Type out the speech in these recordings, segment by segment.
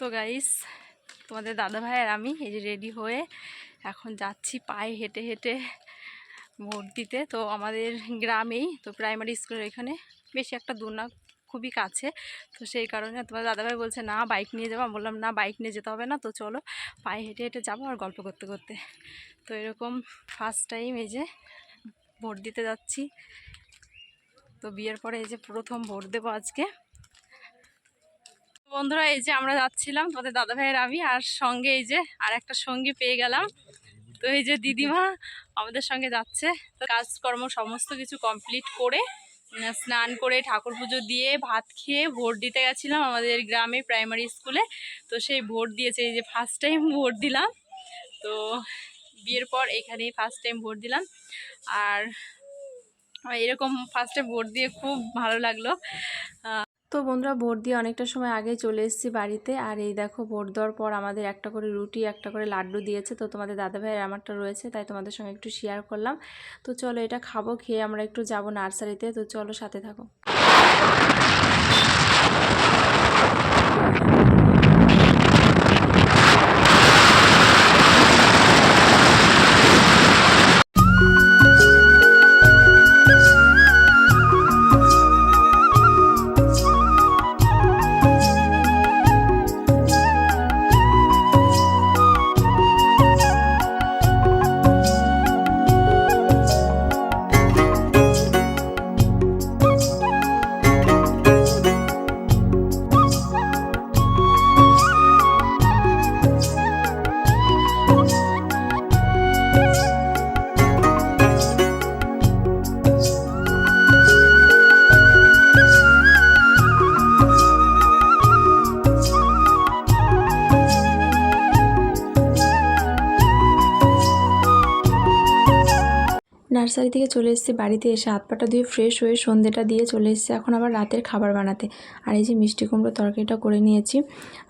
তো গাইস তোমাদের দাদা ভাই আর আমি এই যে রেডি হয়ে এখন যাচ্ছি পায়ে হেঁটে হেঁটে ভোট দিতে। তো আমাদের গ্রামেই, তো প্রাইমারি স্কুলের এখানে বেশি একটা দূর না, খুবই কাছে। তো সেই কারণে তোমার দাদাভাই বলছে, না বাইক নিয়ে যাব। আমি বললাম, না বাইক নিয়ে যেতে হবে না, তো চলো পায়ে হেঁটে হেঁটে যাব আর গল্প করতে করতে। তো এরকম ফার্স্ট টাইম এই যে ভোট দিতে যাচ্ছি। তো বিয়ের পরে এই যে প্রথম ভোট দেবো আজকে। বন্ধুরা, এই যে আমরা যাচ্ছিলাম তোমাদের দাদা ভাইয়ের আমি আর সঙ্গে এই যে আর একটা সঙ্গী পেয়ে গেলাম। তো এই যে দিদিমা আমাদের সঙ্গে যাচ্ছে। তো কাজকর্ম সমস্ত কিছু কমপ্লিট করে স্নান করে, ঠাকুর পুজো দিয়ে, ভাত খেয়ে ভোট দিতে গেছিলাম আমাদের গ্রামে প্রাইমারি স্কুলে তো সেই ভোট দিয়েছে, এই যে ফার্স্ট টাইম ভোট দিলাম। তো বিয়ের পর এখানেই ফার্স্ট টাইম ভোট দিলাম। আর, এরকম ফার্স্টে ভোট দিয়ে খুব ভালো লাগল। তো বন্ধুরা ভোট দিয়ে অনেকটা সময় আগে চলে এসেছি বাড়িতে। আর এই দেখো ভোট দেওয়ার পর আমাদের একটা করে রুটি, একটা করে লাড্ডু দিয়েছে। তো তোমাদের দাদা ভাইয়ের আমারটা রয়েছে, তাই তোমাদের সঙ্গে একটু শেয়ার করলাম। তো চলো এটা খাব, খেয়ে আমরা একটু যাব নার্সারিতে। তো চলো সাথে থাকো। নার্সারি থেকে চলে এসেছি বাড়িতে এসে হাত পাটা ধুয়ে ফ্রেশ হয়ে সন্ধেটা দিয়ে চলে এসেছি। এখন আবার রাতের খাবার বানাতে। আর এই যে মিষ্টি কুমড়ো তরকারিটা করে নিয়েছি।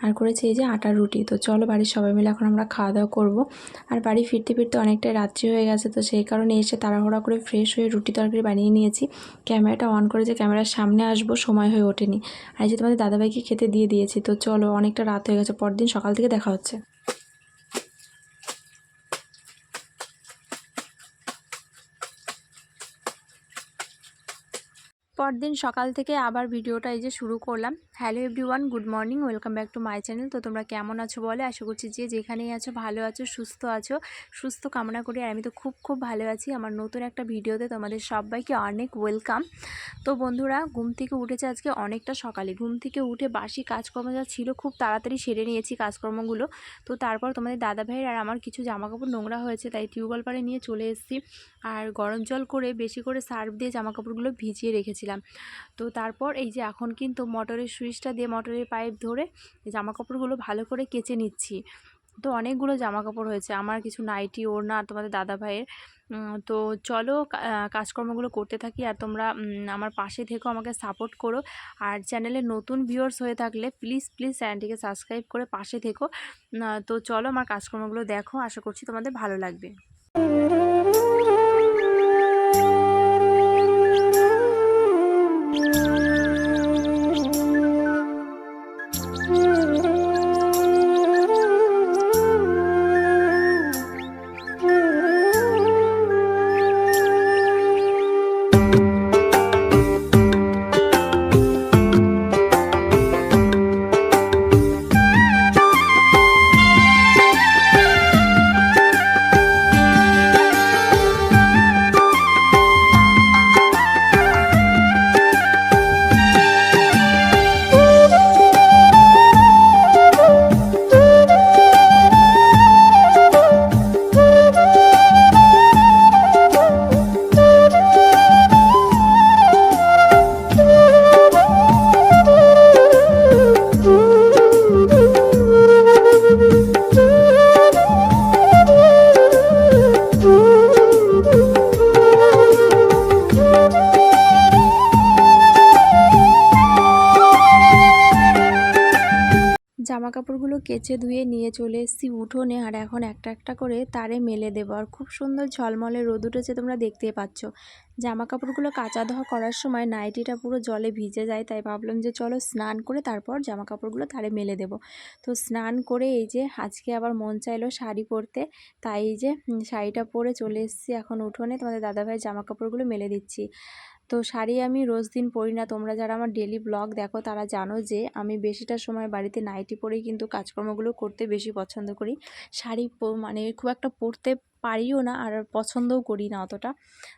আর করেছি এই যে আটার রুটি। তো চলো বাড়ির সবাই মিলে এখন আমরা খাওয়া দাওয়া করব। আর বাড়ি ফিরতে ফিরতে অনেকটাই রাত্রি হয়ে গেছে। তো সেই কারণে এসে তাড়াহুড়া করে ফ্রেশ হয়ে রুটি তরকারি বানিয়ে নিয়েছি। ক্যামেরাটা অন করে যে ক্যামেরার সামনে আসব, সময় হয়ে ওঠেনি। আর এই যে তোমাদের দাদাভাইকে খেতে দিয়ে দিয়েছি। তো চলো অনেকটা রাত হয়ে গেছে। পরদিন সকাল থেকে দেখা হচ্ছে। পরদিন সকাল থেকে আবার ভিডিওটা এই যে শুরু করলাম। Hello everyone good morning welcome back to my channel তো তোমরা কেমন আছো বলে আশা করছি যে যেখানেই আছো, ভালো আছো, সুস্থ আছো, সুস্থ কামনা করি। আর আমি তো খুব খুব ভালো আছি। আমার নতুন একটা ভিডিওতে তোমাদের সবাইকে অনেক ওয়েলকাম তো বন্ধুরা, ঘুম থেকে উঠেছে আজকে অনেকটা সকালে। ঘুম থেকে উঠে বাসি কাজকর্ম যা ছিল খুব তাড়াতাড়ি সেরে নিয়েছি কাজকর্মগুলো। তো তারপর তোমাদের দাদা ভাইয়ের আর আমার কিছু জামাকাপড় নোংরা হয়েছে, তাই টিউবওয়েল পাড়ে নিয়ে চলে এসেছি। আর গরম জল করে, বেশি করে সার্ফ দিয়ে জামাকাপড়গুলো ভিজিয়ে রেখেছিলাম। তো তারপর এই যে এখন কিন্তু মোটরের সুইচটা দিয়ে মোটরের পাইপ ধরে জামা কাপড়গুলো ভালো করে কেচে নিচ্ছি। তো অনেকগুলো জামা কাপড় হয়েছে, আমার কিছু নাইটি, ওড়না আর তোমাদের দাদা ভাইয়ের তো চলো কাজকর্মগুলো করতে থাকি আর তোমরা আমার পাশে থেকেও আমাকে সাপোর্ট করো। আর চ্যানেলে নতুন ভিউয়ার্স হয়ে থাকলে প্লিজ প্লিজ চ্যানেলটিকে সাবস্ক্রাইব করে পাশে থেকো। তো চলো আমার কাজকর্মগুলো দেখো, আশা করছি তোমাদের ভালো লাগবে। জামা কাপড়গুলো কেচে ধুয়ে নিয়ে চলে এসেছি উঠোনে আর এখন একটা একটা করে তারে মেলে দেবো। আর খুব সুন্দর ঝলমলে রোদ উঠেছে তোমরা দেখতেই পাচ্ছ। জামা কাপড়গুলো কাচা ধোয়া করার সময় নাইটিটা পুরো জলে ভিজে যায়, তাই ভাবলাম যে চলো স্নান করে তারপর জামা কাপড়গুলো তারে মেলে দেবো। তো স্নান করে এই যে আজকে আবার মন চাইলো শাড়ি পরতে, তাই এই যে শাড়িটা পরে চলে এসেছি এখন উঠোনে। তোমাদের দাদাভাইয়ের জামা কাপড়গুলো মেলে দিচ্ছি। তো শাড়ি আমি রোজ দিন পরি না। তোমরা যারা আমার ডেলি ব্লগ দেখো, তারা জানো যে আমি বেশিটা সময় বাড়িতে নাইটি পরেই কিন্তু কাজকর্মগুলো করতে বেশি পছন্দ করি। শাড়ি মানে খুব একটা পরতে পারিও না আর পছন্দও করি না অতটা।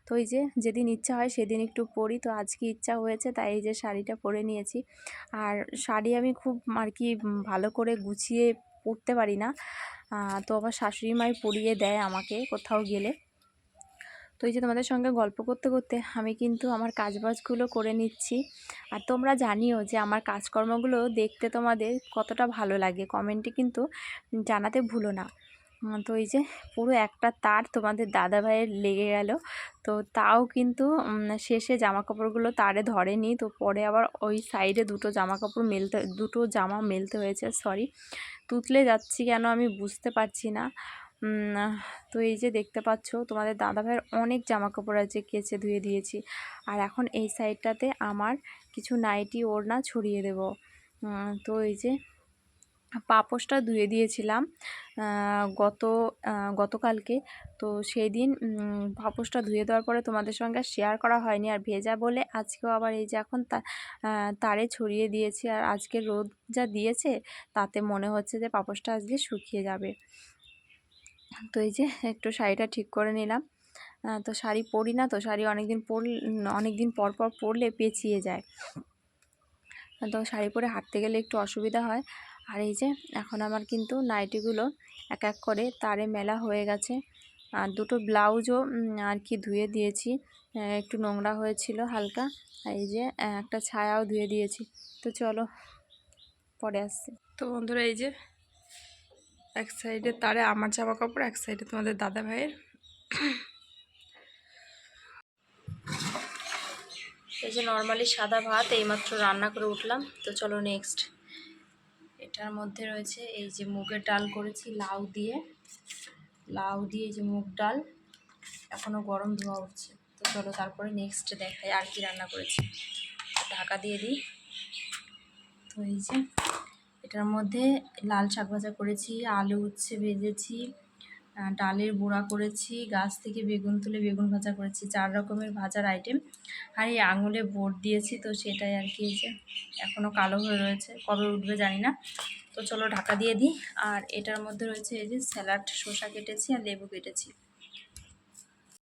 তো এই যে যেদিন ইচ্ছা হয় সেদিন একটু পরি। তো আজকে ইচ্ছা হয়েছে তাই এই যে শাড়িটা পরে নিয়েছি। আর শাড়ি আমি খুব আর কি ভালো করে গুছিয়ে পরতে পারি না। তো আমার শাশুড়ি মাই পরিয়ে দেয় আমাকে কোথাও গেলে। তো এই যে তোমাদের সঙ্গে গল্প করতে করতে আমি কিন্তু আমার কাজবাজগুলো করে নিচ্ছি। আর তোমরা জানিও যে আমার কাজকর্মগুলো দেখতে তোমাদের কতটা ভালো লাগে। কমেন্টে কিন্তু জানাতে ভুলো না। তো এই যে পুরো একটা তার তোমাদের দাদা ভাইয়ের লেগে গেল। তো তাও কিন্তু শেষে জামা কাপড়গুলো তারে ধরেনি। তো পরে আবার ওই সাইডে দুটো জামা কাপড় মেলতে, দুটো জামা মেলতে হয়েছে সরি তুতলে যাচ্ছি কেন আমি বুঝতে পারছি না। তো এই যে দেখতে পাচ্ছ, তোমাদের দাদা ভাইয়ের অনেক জামা কাপড় আছে কেচে ধুয়ে দিয়েছি। আর এখন এই সাইডটাতে আমার কিছু নাইটি ওড়না ছড়িয়ে দেব। তো এই যে পাপোশটা ধুয়ে দিয়েছিলাম গত গতকালকে। তো সেই দিন পাপোশটা ধুয়ে দেওয়ার পরে তোমাদের সঙ্গে শেয়ার করা হয়নি। আর ভেজা বলে আজকেও আবার এই যে এখন তারে ছড়িয়ে দিয়েছি। আর আজকে রোদ যা দিয়েছে, তাতে মনে হচ্ছে যে পাপোশটা আজকে শুকিয়ে যাবে। তো এই যে একটু শাড়িটা ঠিক করে নিলাম। তো শাড়ি পরি না তো, শাড়ি অনেক দিন পর অনেক দিন পর পর পরলে পেঁচিয়ে যায়। তো শাড়ি পরে হাঁটতে গেলে একটু অসুবিধা হয়। আর এই যে এখন আমার কিন্তু নাইটিগুলো এক এক করে তারে মেলা হয়ে গেছে। আর দুটো ব্লাউজও আর কি ধুয়ে দিয়েছি। একটু নোংরা হয়েছিল হালকা। এই যে একটা ছায়াও ধুয়ে দিয়েছি। তো চলো, পরে আসছি। তো বন্ধুরা এই যে এক সাইডে তারে আমার জামা কাপড় এক সাইডে তোমাদের দাদা ভাইয়ের এই যে নর্মালি সাদা ভাত, এইমাত্র রান্না করে উঠলাম। তো চলো নেক্সট এটার মধ্যে রয়েছে এই যে মুগের ডাল করেছি লাউ দিয়ে। লাউ দিয়ে যে মুগ ডাল এখনও গরম ধোয়া উঠছে। তো চলো তারপরে নেক্সট দেখাই আর কি রান্না করেছি। ঢাকা দিয়ে দিই। তো এই যে এটার মধ্যে লাল শাক ভাজা করেছি, আলু উচ্ছে ভেজেছি ডালের বড়া করেছি, গাছ থেকে বেগুন তুলে বেগুন ভাজা করেছি, চার রকমের ভাজার আইটেম আর এই আঙুলে বোট দিয়েছি, তো সেটাই আর কি যে এখনও কালো হয়ে রয়েছে, কবে উঠবে জানি না। তো চলো ঢাকা দিয়ে দিই। আর এটার মধ্যে রয়েছে এই যে স্যালাড, শসা কেটেছি আর লেবু কেটেছি।